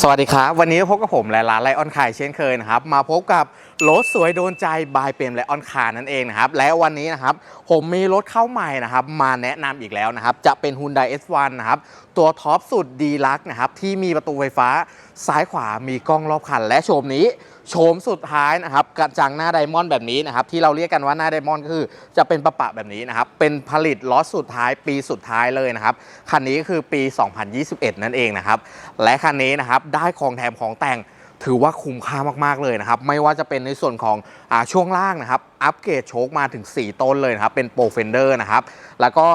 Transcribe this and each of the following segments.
สวัสดีครับ วันนี้พบกับผมและร้านไลออนคายเช่นเคยนะครับ มาพบกับรถสวยโดนใจบายเปรมไลออนคานั่นเองนะครับ และวันนี้นะครับผมมีรถเข้าใหม่นะครับมาแนะนำอีกแล้วนะครับ จะเป็น Hyundai S1 นะครับ ตัวท็อปสุดดีลักนะครับ ที่มีประตูไฟฟ้าซ้ายขวามีกล้องรอบคันและโฉมนี้ โฉมสุดท้ายนะครับกระจังหน้าไดมอนด์แบบนี้นะครับที่เราเรียกกันว่าหน้าไดมอนด์ก็คือ จะเป็นประปะแบบนี้นะครับเป็นผลิตล็อตสุดท้ายปีสุดท้ายเลยนะครับคันนี้คือปี 2021 นั่นเองนะครับและคันนี้นะครับได้ของแถมของแต่ง ถือว่าคุ้มค่ามากๆเลยนะครับ ไม่ว่าจะเป็นในส่วนของอช่วงล่างนะครับ อัปเกรดโชคมาถึง 4 ต้นเลยนะครับ เป็นโปรเฟนเดอร์นะครับ แล้วก็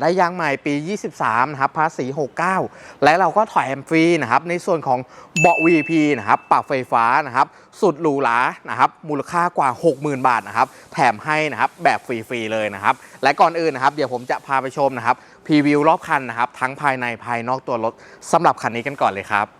ได้ยางใหม่ปี 23 นะครับ ภาษี 69 และเราก็ถอยแอมฟรีนะครับ ในส่วนของเบาะ VP นะครับ ปรับไฟฟ้านะครับ สุดหรูหรานะครับ มูลค่ากว่า 60,000 บาทนะครับ แถมให้นะครับ แบบฟรีๆเลยนะครับ และก่อนอื่นนะครับ เดี๋ยวผมจะพาไปชมนะครับพรีวิวรอบคันนะครับ ทั้งภายในภายนอกตัวรถสำหรับคันนี้กันก่อนเลยครับ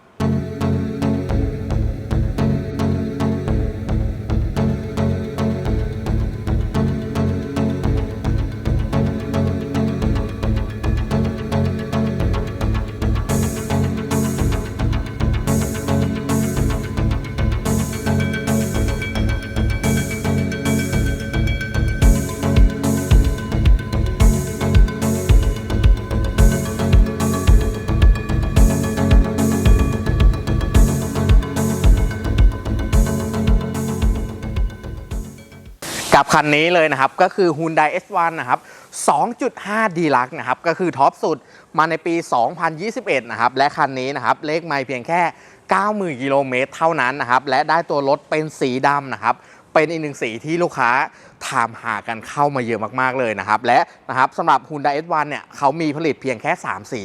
กับคันนี้เลยนะครับ ก็คือ Hyundai S1 นะครับ 2.5 d ีลักนะครับ ก็คือท็อปสุดมาในปี 2021 นะครับ และคันนี้นะครับ เลขไม่เพียงแค่ 90,000 กิโลเมตรเท่านั้นนะครับ และได้ตัวรถเป็นสีดำนะครับ เป็นอีกหนึ่งสีที่ลูกค้าถามหากันเข้ามาเยอะมากๆเลยนะครับ และนะครับสำหรับ Hyundai S1 เนี่ยเขามีผลิตเพียงแค่ 3 สี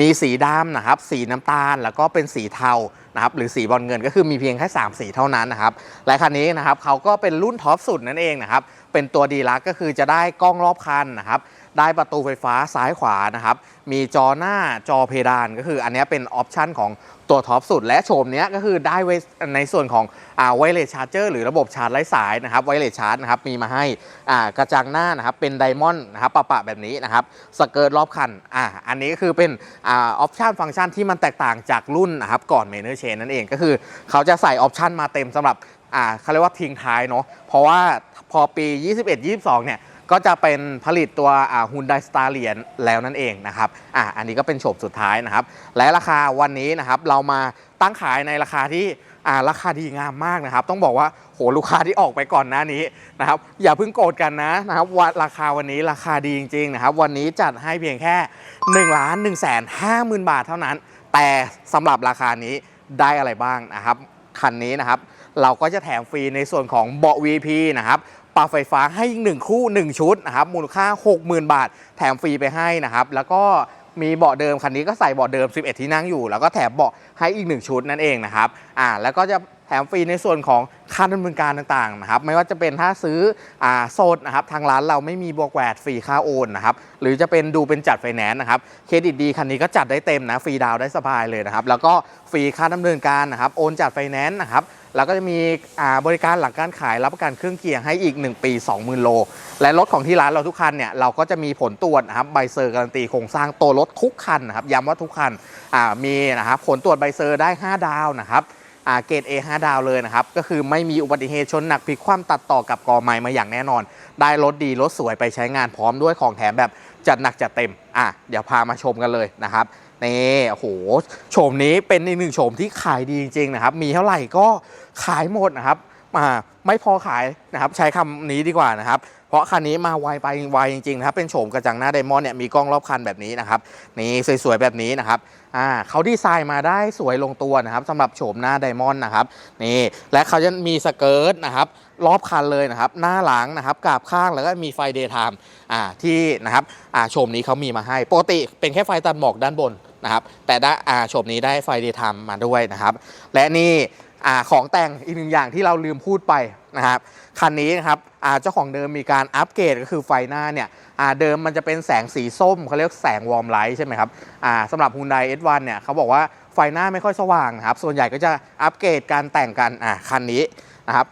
มีสีดำนะครับ สีน้ำตาล แล้วก็เป็นสีเทานะครับ หรือสีบอลเงินก็คือมีเพียงแค่ 3 สีเท่านั้นนะครับ และคันนี้นะครับเขาก็เป็นรุ่นท็อปสุดนั่นเองนะครับ เป็นตัวดีลักก็คือจะได้กล้องรอบคันนะครับได้ประตูไฟฟ้าซ้ายขวานะครับ มีจอหน้าจอเพดานก็คืออันนี้เป็นออปชันของ ตัวท็อปสุดและโฉมเนี้ยก็คือได้ในส่วนของอ่าไวเลสชาร์เจอร์หรือระบบชาร์จไร้สายนะครับไวเลสชาร์จนะครับมีมาให้อ่ากระจังหน้านะครับเป็นไดมอนด์นะครับปะปะแบบนี้นะครับสเกิร์ตรอบคันอ่าอันนี้ก็คือเป็นอ่าออปชันฟังก์ชันที่มันแตกต่างจากรุ่นนะครับก่อนเมเนอร์เชนนั่นเองก็คือเขาจะใส่ออปชันมาเต็มสำหรับอ่าเขาเรียกว่าทิ้งท้ายเนาะเพราะว่าพอปี 21-22เนี่ย ก็จะเป็นผลิตตัวฮุนไดสตาร์เลียนแล้วนั่นเองนะครับอ่าอันนี้ก็เป็นโฉมสุดท้ายนะครับ และราคาวันนี้นะครับเรามาตั้งขายในราคาที่อ่าราคาดีงามมากนะครับ ต้องบอกว่าโหลูกค้าที่ออกไปก่อนหน้านี้นะครับ อย่าเพิ่งโกรธกันนะนะครับว่าราคาวันนี้ราคาดีจริงๆนะครับ วันนี้จัดให้เพียงแค่1นึ่งล้านหนึ่งแสนห้าหมื่นบาทเท่านั้น แต่สำหรับราคานี้ได้อะไรบ้างนะครับคันนี้นะครับ เราก็จะแถมฟรีในส่วนของเบาะ VP นะครับ ปลั๊กไฟฟ้าให้อีกหนึ่งคู่ 1 ชุดนะครับมูลค่า 60,000 บาท แถมฟรีไปให้นะครับแล้วก็มีเบาะเดิมคันนี้ก็ใส่เบาะเดิม 11 ที่นั่งอยู่ แล้วก็แถมเบาะให้อีก 1 ชุดนั่นเองนะครับอ่าแล้วก็จะ แถมฟรีในส่วนของค่าดำเนินการต่างๆนะครับไม่ว่าจะเป็นถ้าซื้ออโซดนะครับทางร้านเราไม่มีบวกแวดฟรีค่าโอนนะครับหรือจะเป็นดูเป็นจัดไฟแนนซ์นะครับเครดิตดีคันนี้ก็จัดได้เต็มนะฟรีดาวได้สบายเลยนะครับแล้วก็ฟรีค่าดำเนินการนะครับโอนจัดไฟแนนซ์นะครับแล้วก็จะมีบริการหลังการขายรับประกันเครื่องเกียร์ให้อีก 1 ปี 20,000 โล และรถของที่ร้านเราทุกคันเนี่ยเราก็จะมีผลตรวจนะครับใบเซอร์การันตีโครงสร้างตัวรถทุกคันนะครับย้ำว่าทุกคันมีนะครับผลตรวจใบเซอร์ได้ 5 ดาวนะครับ เกรด A 5 ดาวเลยนะครับ ก็คือไม่มีอุบัติเหตุชนหนักพลิกคว่ำตัดต่อกับกอไม้มาอย่างแน่นอน ได้รถดีรถสวยไปใช้งานพร้อมด้วยของแถมแบบจัดหนักจัดเต็ม อะ เดี๋ยวพามาชมกันเลยนะครับนี่โอ้โหโฉมนี้เป็นอีกหนึ่งโฉมที่ขายดีจริงๆนะครับ มีเท่าไหร่ก็ขายหมดนะครับมาไม่พอขายนะครับ ใช้คำนี้ดีกว่านะครับ เพราะคันนี้มาไวไปไวจริงๆนะครับเป็นโฉมกระจังหน้าไดมอนด์เนี่ยมีกล้องรอบคันแบบนี้นะครับนี่สวยๆแบบนี้นะครับอ่าเขาดีไซน์มาได้สวยลงตัวนะครับสำหรับโฉมหน้าไดมอนด์นะครับนี่และเขาจะมีสเกิร์ตนะครับรอบคันเลยนะครับ หน้าหลังนะครับกราบข้างแล้วก็มีไฟเดย์ไทม์อ่าที่นะครับอ่าโฉมนี้เขามีมาให้ปกติเป็นแค่ไฟตัดหมอกด้านบนนะครับ แต่ได้อ่าโฉมนี้ได้ไฟเดย์ไทม์มาด้วยนะครับ และนี่อ่าของแต่งอีกหนึ่งอย่างที่เราลืมพูดไป นะครับคันนี้นะครับเจ้าของเดิมมีการอัปเกรดก็คือไฟหน้าเนี่ยเดิมมันจะเป็นแสงสีส้มเขาเรียกแสงวอร์มไลท์ใช่ไหมครับสำหรับ Hyundai S1 เนี่ยเขาบอกว่าไฟหน้าไม่ค่อยสว่างครับส่วนใหญ่ก็จะอัปเกรดการแต่งกันคันนี้นะครับ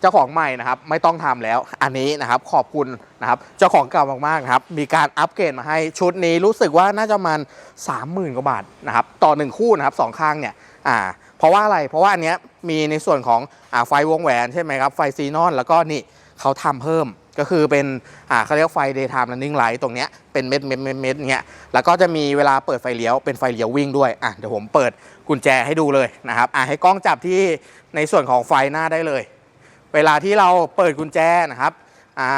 เจ้าของใหม่นะครับไม่ต้องทำแล้วอันนี้นะครับขอบคุณนะครับเจ้าของเก่ามากๆครับมีการอัปเกรดมาให้ชุดนี้รู้สึกว่าน่าจะประมาณ30,000 กว่าบาทนะครับต่อหนึ่งคู่นะครับสองข้างเนี่ยอ่า เพราะว่าอะไร เพราะว่าอันเนี้ยมีในส่วนของอไฟวงแหวนใช่ไหมครับ ไฟซีนอน แล้วก็นี่เขาทำเพิ่มก็คือเป็นอ่าเขาเรียกไฟ daytime running light ตรงเนี้ยเป็นเม็ดเม็ดเม็ดเม็ดเงี้ยแล้วก็จะมีเวลาเปิดไฟเลี้ยวเป็นไฟเลี้ยววิ่งด้วยอะเดี๋ยวผมเปิดกุญแจให้ดูเลยนะครับอะให้กล้องจับที่ในส่วนของไฟหน้าได้เลย เวลาที่เราเปิดกุญแจนะครับอ่า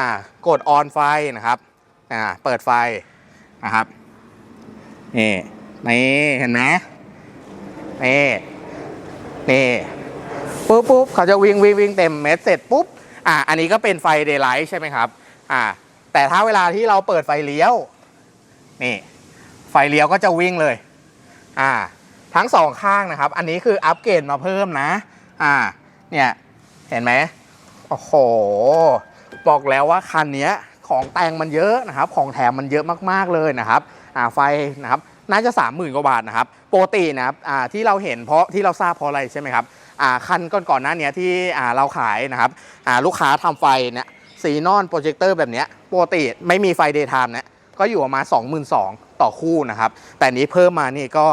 กดออนไฟนะครับอ่าเปิดไฟนะครับนี่นี่เห็นไหมนี่ นี่ปุ๊บปุ๊บเขาจะวิ่งวิ่งวิ่งเต็มเม็ดเสร็จปุ๊บอ่าอันนี้ก็เป็นไฟเดย์ไลท์ใช่ไหมครับอ่าแต่ถ้าเวลาที่เราเปิดไฟเลี้ยวนี่ไฟเลี้ยวก็จะวิ่งเลยอ่าทั้งสองข้างนะครับ อันนี้คืออัปเกรดมาเพิ่มนะ อ่า เนี่ย เห็นไหมโอ้โห บอกแล้วว่าคันนี้ของแต่งมันเยอะนะครับ ของแถมมันเยอะมากๆเลยนะครับ อ่า ไฟนะครับ น่าจะ 30,000 กว่าบาทนะครับปกตินะครับที่เราเห็นเพราะที่เราทราบเพราะอะไรใช่ไหมครับคันก่อนๆหน้านี้ที่เราขายนะครับลูกค้าทำไฟเนี่ยสีนอนโปรเจคเตอร์แบบเนี้ยปกติไม่มีไฟเดย์ไทม์เนี่ยก็อยู่ประมาณ 22,000 ต่อคู่นะครับ แต่นี้เพิ่มมานี่ก็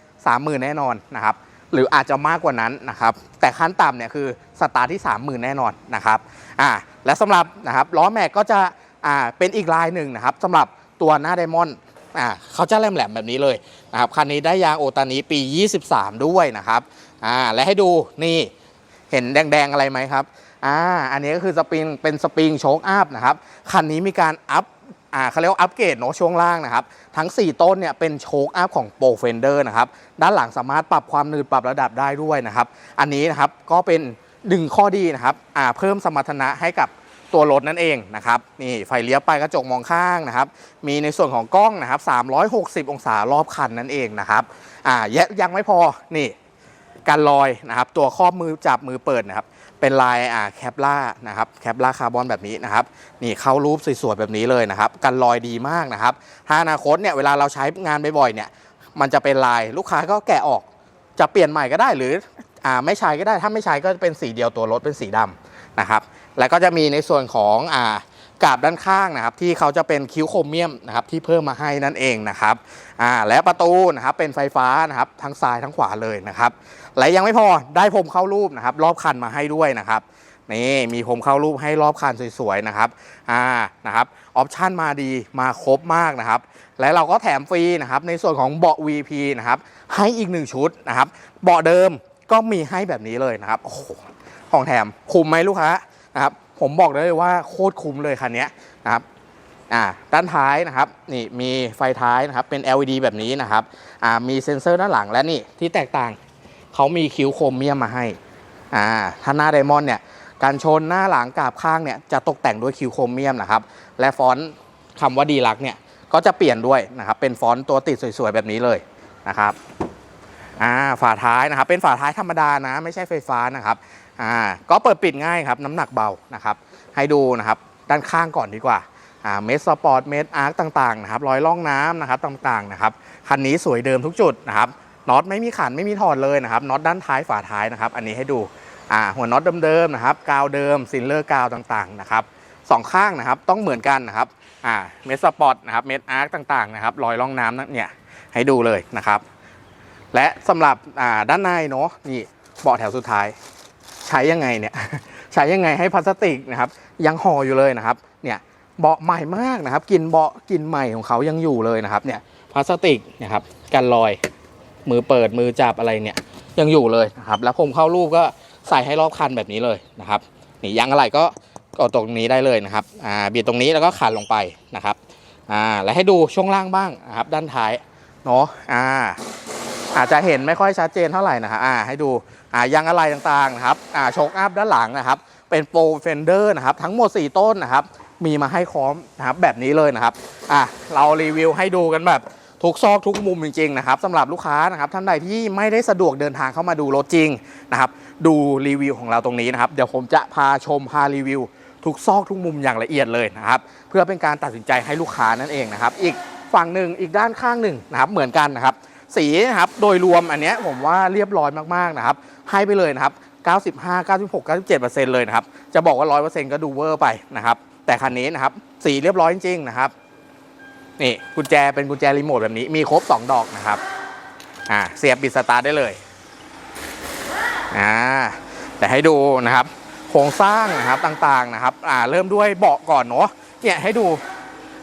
30,000 แน่นอนนะครับหรืออาจจะมากกว่านั้นนะครับ แต่ขั้นต่ำเนี่ยคือสตาร์ทที่ 30,000 แน่นอนนะครับอ่าและสำหรับนะครับล้อแม็กก็จะอ่าเป็นอีกลายหนึ่งนะครับสำหรับตัวหน้าไดมอนด์ อ่าเขาจะแหลมๆแบบนี้เลยนะครับคันนี้ได้ยางโอตานี้ปี 23 ด้วยนะครับอ่าและให้ดูนี่เห็นแดงๆอะไรไหมครับอ่าอันนี้ก็คือสปริงเป็นสปริงโชคอัพนะครับคันนี้มีการอัพอ่าเขาเรียกว่าอัปเกรดเนาะช่วงล่างนะครับทั้ง 4 ต้นเนี่ยเป็นโชคอัพของโปรเฟนเดอร์นะครับด้านหลังสามารถปรับความหนืดปรับระดับได้ด้วยนะครับ อันนี้นะครับก็เป็นดึงข้อดีนะครับอ่าเพิ่มสมรรถนะให้กับ ตัวรถนั่นเองนะครับนี่ไฟเลี้ยวไปกระจกมองข้างนะครับ มีในส่วนของกล้องนะครับ 360 องศารอบคันนั่นเองนะครับอ่ายังยังไม่พอนี่การลอยนะครับ ตัวครอบมือจับมือเปิดนะครับ เป็นลายอ่าแคปล่านะครับแคปล่าคาร์บอนแบบนี้นะครับ นี่เข้ารูปสวยๆแบบนี้เลยนะครับกันลอยดีมากนะครับ ถ้าอนาคตเนี่ยเวลาเราใช้งานบ่อยๆเนี่ย มันจะเป็นลายลูกค้าก็แกะออก จะเปลี่ยนใหม่ก็ได้หรืออ่าไม่ใช้ก็ได้ถ้าไม่ใช้ก็จะเป็นสีเดียวตัวรถเป็นสีดำนะครับ แล้วก็จะมีในส่วนของอ่ากาบด้านข้างนะครับที่เขาจะเป็นคิ้วโครเมียมนะครับที่เพิ่มมาให้นั่นเองนะครับอ่าและประตูนะครับเป็นไฟฟ้านะครับทั้งซ้ายทั้งขวาเลยนะครับและยังไม่พอได้พรมเข้ารูปนะครับรอบคันมาให้ด้วยนะครับนี่มีพรมเข้ารูปให้รอบคันสวยๆนะครับ อ่า นะครับ ออปชันมาดี มาครบมากนะครับ และเราก็แถมฟรีนะครับ ในส่วนของเบาะ VP นะครับ ให้อีกหนึ่งชุดนะครับ เบาะเดิมก็มีให้แบบนี้เลยนะครับ โอ้โห ของแถมคุ้มไหมลูกค้า นะครับผมบอกได้เลยว่าโคตรคุ้มเลยคันนี้นะครับอ่าด้านท้ายนะครับนี่มีไฟท้ายนะครับเป็น LED แบบนี้นะครับอ่ามีเซ็นเซอร์ด้านหลังและนี่ที่แตกต่างเขามีคิ้วโครเมียมมาให้อ่าถ้าหน้าไดมอนด์เนี่ยการชนหน้าหลังกาบข้างเนี่ยจะตกแต่งด้วยคิ้วโครเมียมนะครับและฟอนต์คำว่าดีลักเนี่ยก็จะเปลี่ยนด้วยนะครับเป็นฟอนต์ตัวติดสวยๆแบบนี้เลยนะครับอ่าฝาท้ายนะครับเป็นฝาท้ายธรรมดานะไม่ใช่ไฟฟ้านะครับ อ่าก็เปิดปิดง่ายครับน้ำหนักเบานะครับให้ดูนะครับด้านข้างก่อนดีกว่าเมสสปอร์ตเมสอาร์คต่างๆนะครับรอยล่องน้ำนะครับต่างๆนะครับคันนี้สวยเดิมทุกจุดนะครับน็อตไม่มีขันไม่มีถอดเลยนะครับน็อตด้านท้ายฝาท้ายนะครับอันนี้ให้ดูอ่าหัวน็อตเดิมๆนะครับกาวเดิมซิลเลอร์กาวต่างๆนะครับสองข้างนะครับต้องเหมือนกันนะครับอ่าเมสสปอร์ตนะครับเมสอาร์คต่างๆนะครับรอยล่องน้ำนั่นเนี่ยให้ดูเลยนะครับและสำหรับอ่าด้านในเนาะนี่เบาะแถวสุดท้าย ใช้ยังไงเนี่ยใช้ยังไงให้พลาสติกนะครับ ยังห่ออยู่เลยนะครับ เนี่ยเบาะใหม่มากนะครับกินเบาะกินใหม่ของเขายังอยู่เลยนะครับ เนี่ยพลาสติกนะครับกันรอยมือเปิดมือจับอะไรเนี่ยยังอยู่เลยนะครับ แล้วผมเข้ารูปก็ใส่ให้รอบคันแบบนี้เลยนะครับนี่ยางอะไรก็ก็ตรงนี้ได้เลยนะครับอ่าเบีบตรงนี้แล้วก็ขันลงไปนะครับอ่าแล้วให้ดูช่วงล่างบ้างนะครับ ด้านท้ายเนาะอ่า อาจจะเห็นไม่ค่อยชัดเจนเท่าไหร่นะครับอ่าให้ดูอ่ายางอะไรต่างๆนะครับอ่าโชคอัพด้านหลังนะครับ เป็นโปรเฟนเดอร์นะครับทั้งหมด 4 ต้นนะครับมีมาให้พร้อมนะครับแบบนี้เลยนะครับอะเรารีวิวให้ดูกันแบบทุกซอกทุกมุมจริงๆนะครับสำหรับลูกค้านะครับท่านใดที่ไม่ได้สะดวกเดินทางเข้ามาดูรถจริงนะครับดูรีวิวของเราตรงนี้นะครับเดี๋ยวผมจะพาชมพารีวิว ทุกซอกทุกมุมอย่างละเอียดเลยนะครับเพื่อเป็นการตัดสินใจให้ลูกค้านั่นเองนะครับอีกฝั่งหนึ่งอีกด้านข้างหนึ่งนะครับเหมือนกันนะครับ สีนะครับโดยรวมอันนี้ผมว่าเรียบร้อยมากๆนะครับ ให้ไปเลยนะครับ 95 96 97 เลยนะครับ จะบอกว่า 100%ก็ดูเวอร์ไปนะครับ แต่คันนี้นะครับ สีเรียบร้อยจริงๆนะครับ นี่กุญแจเป็นกุญแจรีโมทแบบนี้ มีครบ 2 ดอกนะครับ อ่า เสียบปิดสตาร์ทได้เลย อ่า แต่ให้ดูนะครับ โครงสร้างนะครับต่างๆนะครับ อ่า เริ่มด้วยเบาะก่อนเนาะ เนี่ยให้ดู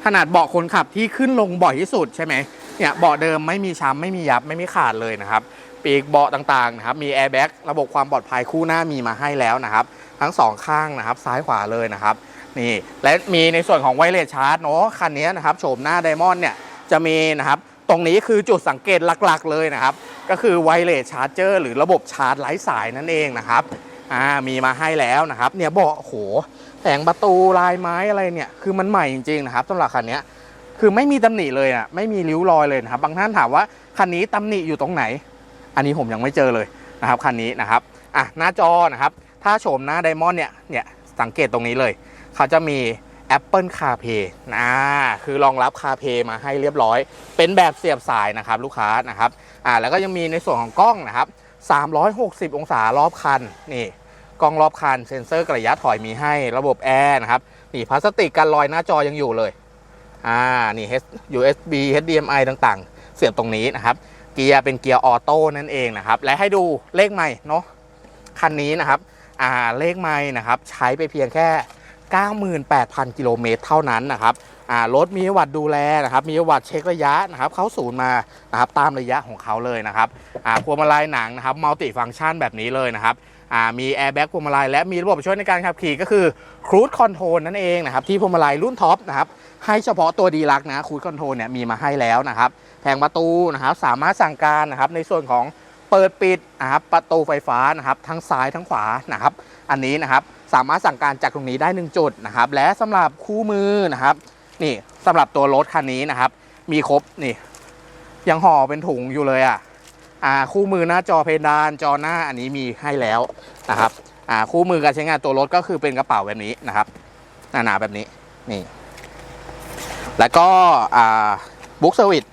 ขนาดเบาะคนขับที่ขึ้นลงบ่อยที่สุดใช่ไหม เนี่ยเบาะเดิมไม่มีช้ำไม่มียับไม่มีขาดเลยนะครับปีกเบาะต่างๆนะครับมีแอร์แบ็กระบบความปลอดภัยคู่หน้ามีมาให้แล้วนะครับ ทั้งสองข้างนะครับซ้ายขวาเลยนะครับนี่และมีในส่วนของไวเลสชาร์จเนาะคันนี้นะครับโฉมหน้าไดมอนด์เนี่ยจะมีนะครับตรงนี้คือจุดสังเกตหลักๆเลยนะครับ ก็คือไวเลสชาร์จเจอร์หรือระบบชาร์จไร้สายนั่นเองนะครับอ่ามีมาให้แล้วนะครับ เนี่ยเบอกโหแผงประตูลายไม้อะไรเนี่ยคือมันใหม่จริงๆนะครับสำหรับคันนี้ คือไม่มีตำหนิเลยอะไม่มีริ้วรอยเลยนะครับบางท่านถามว่าคันนี้ตำหนิอยู่ตรงไหน อันนี้ผมยังไม่เจอเลยนะครับคันนี้นะครับอะหน้าจอนะครับถ้าโฉมหน้าไดมอนด์เนี่ยเนี่ยสังเกตตรงนี้เลย เขาจะมี Apple CarPlay นะคือรองรับ CarPlay มาให้เรียบร้อย เป็นแบบเสียบสายนะครับลูกค้านะครับอ่าแล้วก็ยังมีในส่วนของกล้องนะครับ 360 องศารอบคันนี่กล้องรอบคันเซ็นเซอร์กระยะถอยมีให้ระบบแอร์นะครับนี่พลาสติกกันรอยหน้าจอยังอยู่เลย อ่านี่ USB HDMI ต่างๆ เสียบตรงนี้นะครับ เกียร์เป็นเกียร์ออโต้นั่นเองนะครับ และให้ดูเลขใหม่เนาะคันนี้นะครับอ่าเลขไม่นะครับ ใช้ไปเพียงแค่ 98,000 กิโลเมตรเท่านั้นนะครับอ่ารถมีวัติดูแลนะครับมีวัติเช็คระยะนะครับเขาศูนย์มานะครับตามระยะของเขาเลยนะครับอ่าพวงมาลัยหนังนะครับมัลติฟังก์ชันแบบนี้เลยนะครับอ่ามีแอร์แบ็กพวงมาลัยและมีระบบช่วยในการขับขี่ก็คือครู e คอนโทรลนั่นเองนะครับที่พวงมาลัยรุ่นท็อปนะครับ ให้เฉพาะตัวดีลักนะครู e คอนโทรเนี่ยมีมาให้แล้วนะครับแผงประตูนะครับสามารถสั่งการนะครับในส่วนของเปิดปิดนะครับประตูไฟฟ้านะครับทั้งซ้ายทั้งขวานะครับอันนี้นะครับสามารถสั่งการจากตรงนี้ได้ 1 จุดนะครับและสำหรับคู่มือนะครับนี่สำหรับตัวรถคันนี้นะครับ มีครบนี่ ยังห่อเป็นถุงอยู่เลยอะอ่าคู่มือหน้าจอเพดานจอหน้าอันนี้มีให้แล้วนะครับอ่าคู่มือการใช้งานตัวรถก็คือเป็นกระเป๋าแบบนี้นะครับหนาๆแบบนี้นี่ แล้วก็บุ๊กเซอร์วิส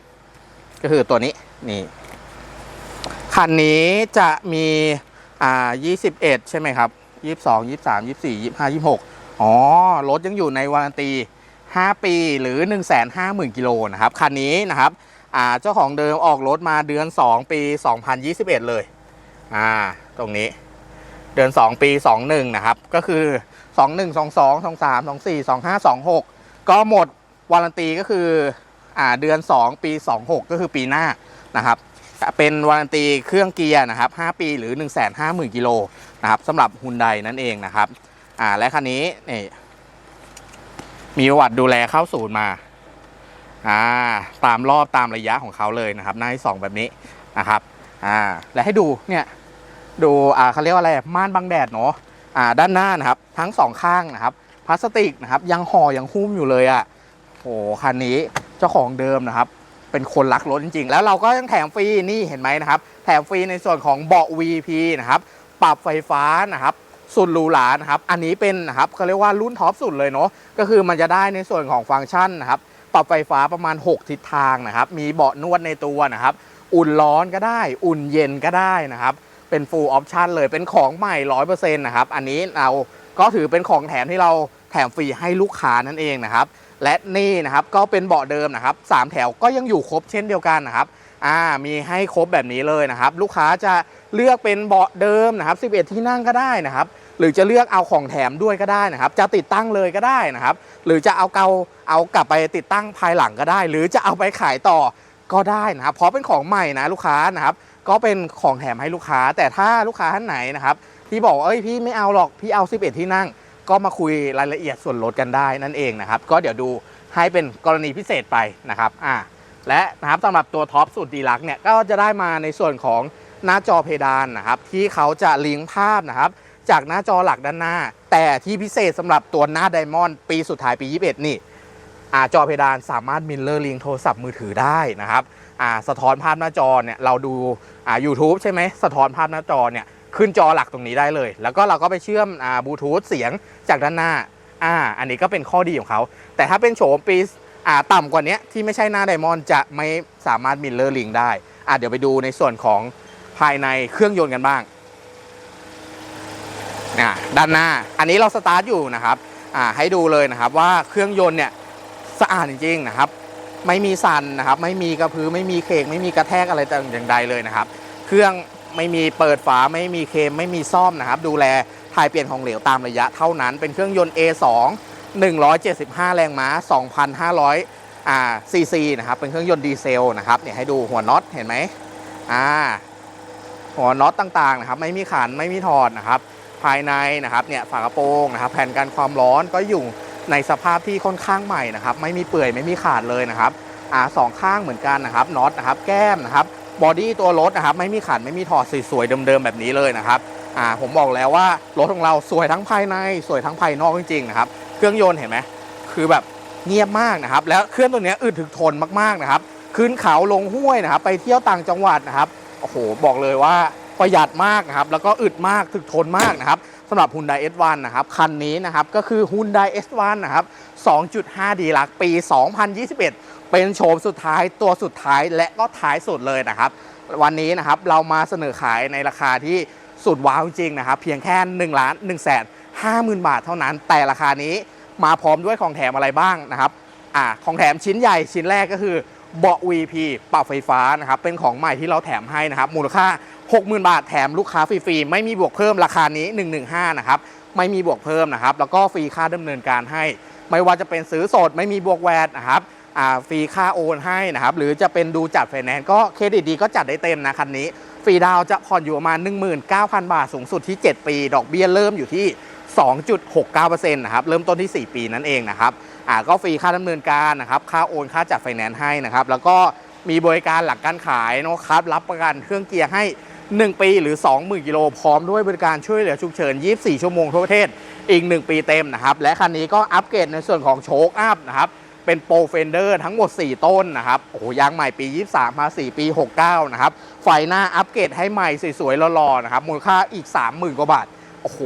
ก็คือตัวนี้นี่คันนี้จะมีอ่า21 ใช่ไหมครับ 22 23 24 25 26 อ๋อ รถยังอยู่ในวารันตี 5 ปีหรือ 150,000 กิโลนะครับ คันนี้นะครับอ่าเจ้าของเดิมออกรถมาเดือน 2 ปี 2021 เลยอ่าตรงนี้ เดือน 2 ปี 21 นะครับ ก็คือ 21 22 23 24 25 26 ก็หมด วารันตีก็คืออ่าเดือน 2 ปี 26 ก็คือปีหน้านะครับ เป็นวารันตีเครื่องเกียร์นะครับ 5 ปีหรือ 150,000กิโลนะครับสำหรับฮุนไดนั่นเองนะครับอ่าและคันนี้นี่มีประวัติดูแลเข้าศูนย์มาอ่าตามรอบตามระยะของเขาเลยนะครับ หน้าที่สองแบบนี้นะครับอ่าและให้ดูเนี่ยดูอ่าเขาเรียกว่าอะไรม่านบังแดดเนาะอ่าด้านหน้านะครับ ทั้งสองข้างนะครับพลาสติกนะครับยังห่อยังหุ้มอยู่เลยอะ่ะ โอ้คันนี้เจ้าของเดิมนะครับ เป็นคนรักรถจริงๆ แล้วเราก็ยังแถมฟรีนี่เห็นไหมนะครับ แถมฟรีในส่วนของเบาะ VP นะครับ ปรับไฟฟ้านะครับสุดหรูหรานะครับ อันนี้เป็นนะครับเขาเรียกว่ารุ่นท็อปสุดเลยเนาะ ก็คือมันจะได้ในส่วนของฟังก์ชันนะครับ ปรับไฟฟ้าประมาณ 6 ทิศทางนะครับ มีเบาะนวดในตัวนะครับ อุ่นร้อนก็ได้ อุ่นเย็นก็ได้นะครับ เป็น full option เลย เป็นของใหม่ 100%นะครับ อันนี้เราก็ถือเป็นของแถมที่เราแถมฟรีให้ลูกค้านั่นเองนะครับ และนี่นะครับก็เป็นเบาะเดิมนะครับสามแถวก็ยังอยู่ครบเช่นเดียวกันนะครับอ่ามีให้ครบแบบนี้เลยนะครับ ลูกค้าจะเลือกเป็นเบาะเดิมนะครับ 11 ที่นั่งก็ได้นะครับ หรือจะเลือกเอาของแถมด้วยก็ได้นะครับ จะติดตั้งเลยก็ได้นะครับ หรือจะเอาเกาเอากลับไปติดตั้งภายหลังก็ได้ หรือจะเอาไปขายต่อก็ได้นะครับ เพราะเป็นของใหม่นะลูกค้านะครับ ก็เป็นของแถมให้ลูกค้า แต่ถ้าลูกค้าท่านไหนนะครับ ที่บอกเอ้ยพี่ไม่เอาหรอกพี่เอา 11 ที่นั่ง ก็มาคุยรายละเอียดส่วนลดกันได้นั่นเองนะครับ ก็เดี๋ยวดูให้เป็นกรณีพิเศษไปนะครับอ่าและนะครับสำหรับตัวท็อปสุดดีลักเนี่ยก็จะได้มาในส่วนของหน้าจอเพดานนะครับที่เขาจะลิงก์ภาพนะครับจากหน้าจอหลักด้านหน้า แต่ที่พิเศษสำหรับตัวหน้าไดมอนด์ปีสุดท้ายปี 21 นี่อ่าจอเพดานสามารถมิลเลอร์ลิงโทรศัพท์มือถือได้นะครับอ่าสะท้อนภาพหน้าจอเนี่ยเราดูอ่า YouTube ใช่ไหมสะท้อนภาพหน้าจอเนี่ย ขึ้นจอหลักตรงนี้ได้เลย แล้วก็เราก็ไปเชื่อมบลูทูธเสียงจากด้านหน้าอ่าอันนี้ก็เป็นข้อดีของเขา แต่ถ้าเป็นโฉมปีอ่าต่ำกว่านี้ที่ไม่ใช่หน้าไดมอนด์จะไม่สามารถมิลเลอร์ลิงได้อ่าเดี๋ยวไปดูในส่วนของภายในเครื่องยนต์กันบ้างอ่าด้านหน้าอันนี้เราสตาร์ทอยู่นะครับอ่าให้ดูเลยนะครับว่าเครื่องยนต์เนี่ยสะอาดจริงๆนะครับไม่มีสั่นนะครับไม่มีกระพือไม่มีเคกไม่มีกระแทกอะไรต่างอย่างใดเลยนะครับ เครื่อง ไม่มีเปิดฝาไม่มีเคมไม่มีซ่อมนะครับ ดูแลถ่ายเปลี่ยนของเหลวตามระยะเท่านั้น เป็นเครื่องยนต์ A2 175 แรงม้า 2,500อ่าซีซีนะครับ เป็นเครื่องยนต์ดีเซลนะครับเนี่ยให้ดูหัวน็อตเห็นไหมอ่าหัวน็อตต่างๆนะครับ ไม่มีขันไม่มีถอดนะครับ ภายในนะครับเนี่ยฝากระโปรงนะครับ แผ่นกันความร้อนก็อยู่ในสภาพที่ค่อนข้างใหม่นะครับ ไม่มีเปื่อยไม่มีขาดเลยนะครับอ่าสองข้างเหมือนกันนะครับน็อตนะครับ แก้มนะครับ บอดี้ตัวรถนะครับไม่มีขันไม่มีถอดสวยๆเดิมๆแบบนี้เลยนะครับอ่าผมบอกแล้วว่ารถของเราสวยทั้งภายในสวยทั้งภายนอกจริงๆนะครับเครื่องยนต์เห็นไหมคือแบบเงียบมากนะครับ แล้วเครื่องตัวนี้อึดถึกทนมากๆนะครับขึ้นเขาลงห้วยนะครับ ไปเที่ยวต่างจังหวัดนะครับโอ้โหบอกเลยว่าประหยัดมากนะครับ แล้วก็อึดมากถึกทนมากนะครับสำหรับ Hyundai S1 นะครับ คันนี้นะครับ ก็คือ Hyundai S1 นะครับ 2.5 d ลักปี 2021 เป็นโฉมสุดท้ายตัวสุดท้ายและก็ท้ายสุดเลยนะครับ วันนี้นะครับเรามาเสนอขายในราคาที่สุดว้าวจริงนะครับ เพียงแค่1ล้าน1แสน50,000บาทเท่านั้น แต่ราคานี้มาพร้อมด้วยของแถมอะไรบ้างนะครับอ่าของแถมชิ้นใหญ่ชิ้นแรกก็คือเบาะ VP ปรับไฟฟ้านะครับเป็นของใหม่ที่เราแถมให้นะครับมูลค่า 60,000 บาทแถมลูกค้าฟรีๆไม่มีบวกเพิ่มราคานี้ 115นะครับไม่มีบวกเพิ่มนะครับแล้วก็ฟรีค่าดำเนินการให้ ไม่ว่าจะเป็นซื้อสดไม่มีบวกแวดนะครับ ฟรีค่าโอนให้นะครับ หรือจะเป็นดูจัดไฟแนนซ์ก็เครดิตดีก็จัดได้เต็มนะคันนี้ ฟรีดาวจะผ่อนอยู่ประมาณ 19,000 บาท สูงสุดที่ 7 ปี ดอกเบี้ยเริ่มอยู่ที่ 2.69%นะครับ เริ่มต้นที่ 4 ปีนั่นเองนะครับอ่าก็ฟรีค่าดำเนินการนะครับ ค่าโอน ค่าจัดไฟแนนซ์ให้นะครับ แล้วก็มีบริการหลังการขายนะครับ รับประกันเครื่องเกียร์ให้ 1 ปีหรือ 20,000กิโลพร้อมด้วยบริการช่วยเหลือฉุกเฉิน 24 ชั่วโมงทั่วประเทศ อีก 1 ปีเต็มนะครับ และคันนี้ก็อัปเกรดในส่วนของโชคอัพนะครับ เป็นโปรเฟนเดอร์ทั้งหมด 4 ต้นนะครับโอ้โหยางใหม่ปี 23 มา 4 ปี 69 นะครับ ไฟหน้าอัปเกรดให้ใหม่สวยๆหล่อๆนะครับ มูลค่าอีก 30,000 กว่าบาท โอ้โห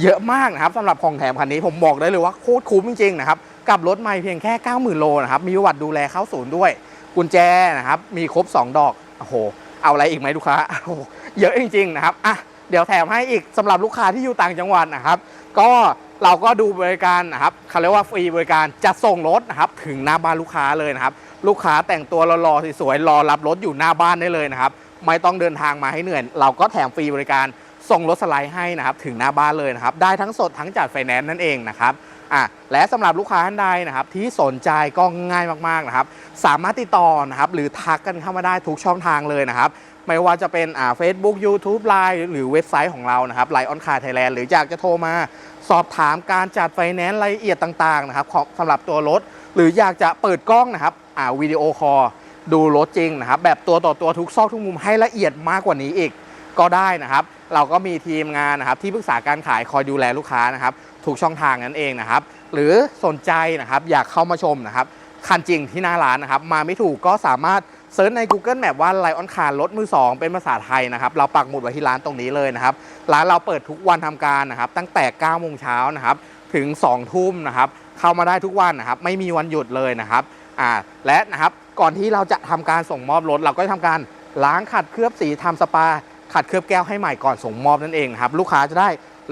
เยอะมากนะครับสำหรับของแถมคันนี้ผมบอกได้เลยว่าโคตรคุ้มจริงๆนะครับ กับรถใหม่เพียงแค่ 90,000 โลนะครับ มีวัติดูแลเข้าศูนย์ด้วย กุญแจนะครับ มีครบ 2 ดอก โอ้โห เอาอะไรอีกไหมลูกค้าโอ้โหเยอะจริงๆนะครับ อะ เดี๋ยวแถมให้อีกสำหรับลูกค้าที่อยู่ต่างจังหวัดนะครับ ก็ เราก็ดูบริการนะครับเขาเรียกว่าฟรีบริการจัดส่งรถนะครับถึงหน้าบ้านลูกค้าเลยนะครับ ลูกค้าแต่งตัวรอๆสวยๆรอรับรถอยู่หน้าบ้านได้เลยนะครับ ไม่ต้องเดินทางมาให้เหนื่อย เราก็แถมฟรีบริการส่งรถสไลด์ให้นะครับถึงหน้าบ้านเลยนะครับ ได้ทั้งสดทั้งจัดไฟแนนซ์นั่นเองนะครับอะและสำหรับลูกค้าท่านใดนะครับที่สนใจก็ง่ายมากๆนะครับ สามารถติดต่อนะครับหรือทักกันเข้ามาได้ทุกช่องทางเลยนะครับ ไม่ว่าจะเป็นอ่า Facebook YouTube Line หรือเว็บไซต์ของเรานะครับไลออนคาร์ไทยแลนด์หรืออยากจะโทรมา สอบถามการจัดไฟแนนซ์รายละเอียดต่างๆนะครับสำหรับตัวรถ หรืออยากจะเปิดกล้องนะครับอ่าวิดีโอคอลดูรถจริงนะครับ แบบตัวต่อตัวทุกซอกทุกมุมให้ละเอียดมากกว่านี้อีกก็ได้นะครับ เราก็มีทีมงานนะครับ ที่ปรึกษาการขายคอยดูแลลูกค้านะครับทุกช่องทางนั่นเองนะครับ หรือสนใจนะครับอยากเข้ามาชมนะครับคันจริงที่หน้าร้านนะครับ มาไม่ถูกก็สามารถ เซิร์ชใน Google Map ว่าไลออนคาร์รถมือ 2 เป็นภาษาไทยนะครับ เราปักหมุดไว้ที่ร้านตรงนี้เลยนะครับ ร้านเราเปิดทุกวันทำการนะครับ ตั้งแต่9โมงเช้านะครับถึง 2 ทุ่มนะครับ เข้ามาได้ทุกวันนะครับ ไม่มีวันหยุดเลยนะครับอ่าและนะครับก่อนที่เราจะทำการส่งมอบรถ เราก็จะทำการล้างขัดเคลือบสีทำสปา ขัดเคลือบแก้วให้ใหม่ก่อนส่งมอบนั่นเองครับลูกค้าจะได้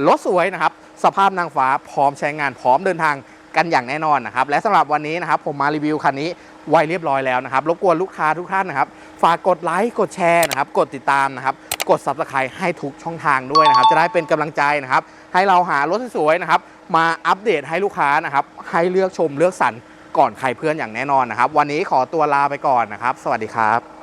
รถสวยนะครับ สภาพนางฟ้าพร้อมใช้งานพร้อมเดินทางกันอย่างแน่นอนนะครับ และสำหรับวันนี้นะครับ ผมมารีวิวคันนี้ ไว้เรียบร้อยแล้วนะครับ รบกวนลูกค้าทุกท่านนะครับ ฝากกดไลค์กดแชร์นะครับ กดติดตามนะครับ กด subscribe ให้ทุกช่องทางด้วยนะครับ จะได้เป็นกำลังใจนะครับ ให้เราหารถสวยๆนะครับ มาอัปเดตให้ลูกค้านะครับ ให้เลือกชมเลือกสรรก่อนใครเพื่อนอย่างแน่นอนนะครับ วันนี้ขอตัวลาไปก่อนนะครับ สวัสดีครับ